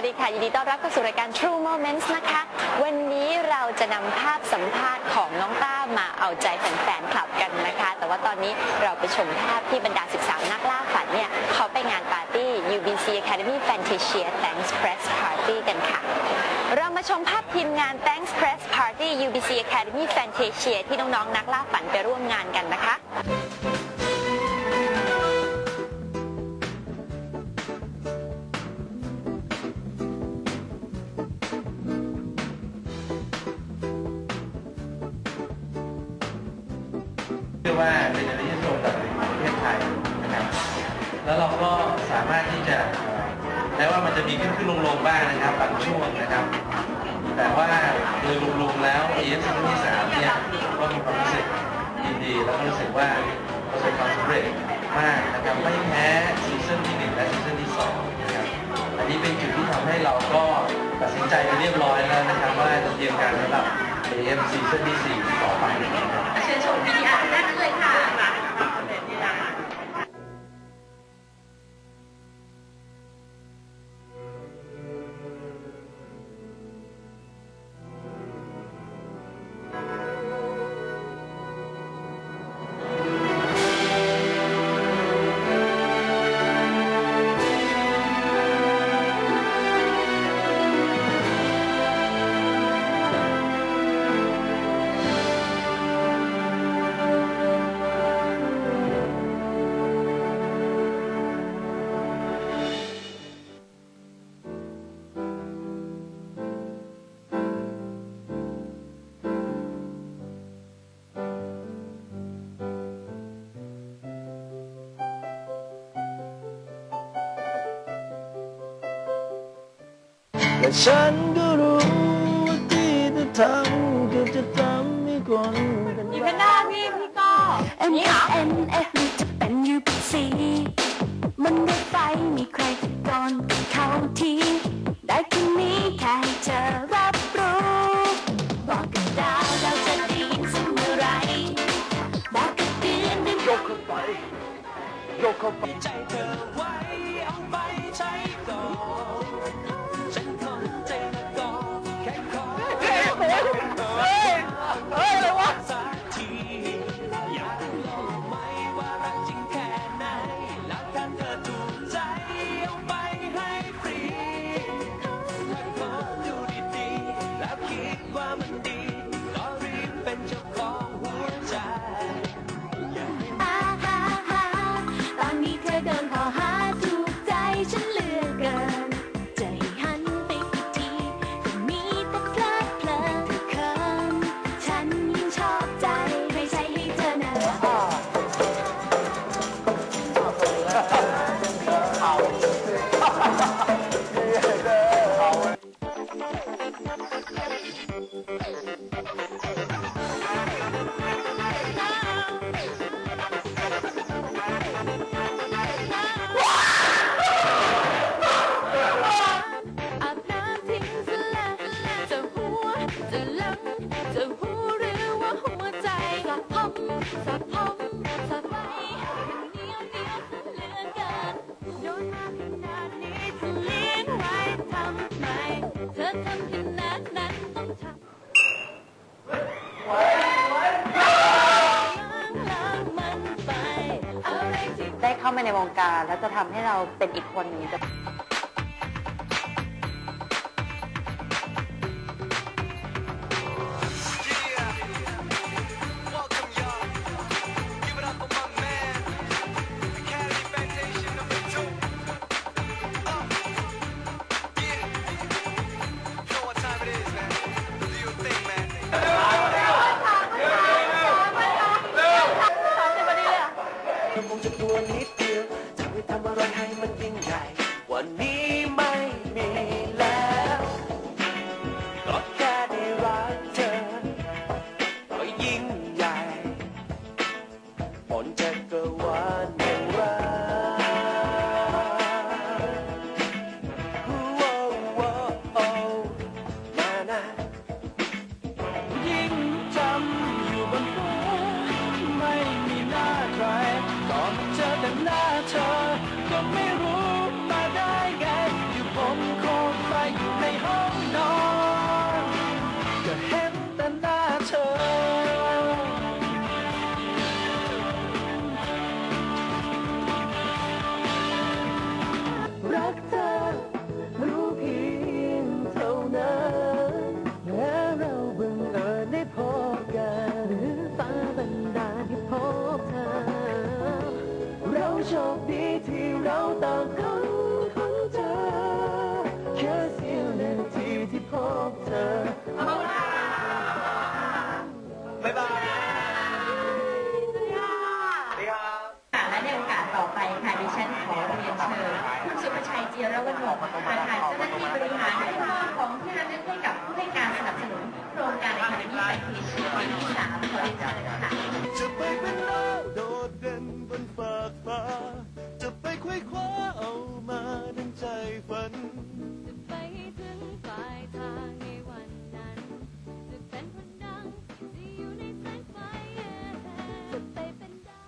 วัสดีค่ะยินดีต้อนรับเข้าสู่รายการ True Moments นะคะ วันนี้เราจะนำภาพสัมภาษณ์ของน้องต้ามาเอาใจแฟนๆคลับกันนะคะ แต่ว่าตอนนี้เราไปชมภาพที่บรรดา 13 นักล่าฝันเนี่ย เขาไปงานปาร์ตี้ UBC Academy Fantasia Thanks Press Party กันค่ะ เรามาชมภาพทีมงาน Thanks Press Party UBC Academy Fantasia ที่น้องๆนักล่าฝันไปร่วมงานกันนะคะ ว่าเป็นอะไรที่โดดเด่นในประเทศไทยนะครับ แล้วเราก็สามารถที่จะแม้ว่ามันจะมีขึ้นขึ้นลงลงบ้างนะครับบางช่วงนะครับ แต่ว่าโดยรวมๆแล้ว AF ซีซั่นที่สามเนี่ยก็มีความรู้สึกยินดีแล้วก็รู้สึกว่าประสบความสำเร็จมากนะครับไม่แพ้ซีซั่นที่หนึ่งและซีซั่นที่สองนะครับอันนี้เป็นจุดที่ทำให้เราก็ตัดสินใจไปเรียบร้อยแล้วนะครับว่าจะเตรียมการสำหรับ AF ซีซั่นที่สี่ต่อไปนะครับเชิญชมวิดีอาร์ แต่ฉันก็รู้ว่าที่จะทำก็จะทำให้คนเป็นอีเพนด้าพี่พี่ก็ M N F วงการ แล้วจะทำให้เราเป็นอีกคนหนึ่งจะคงจะกลัวนิดเดียวจะไม่ทำอะไรให้มันยิ่ งใหญ่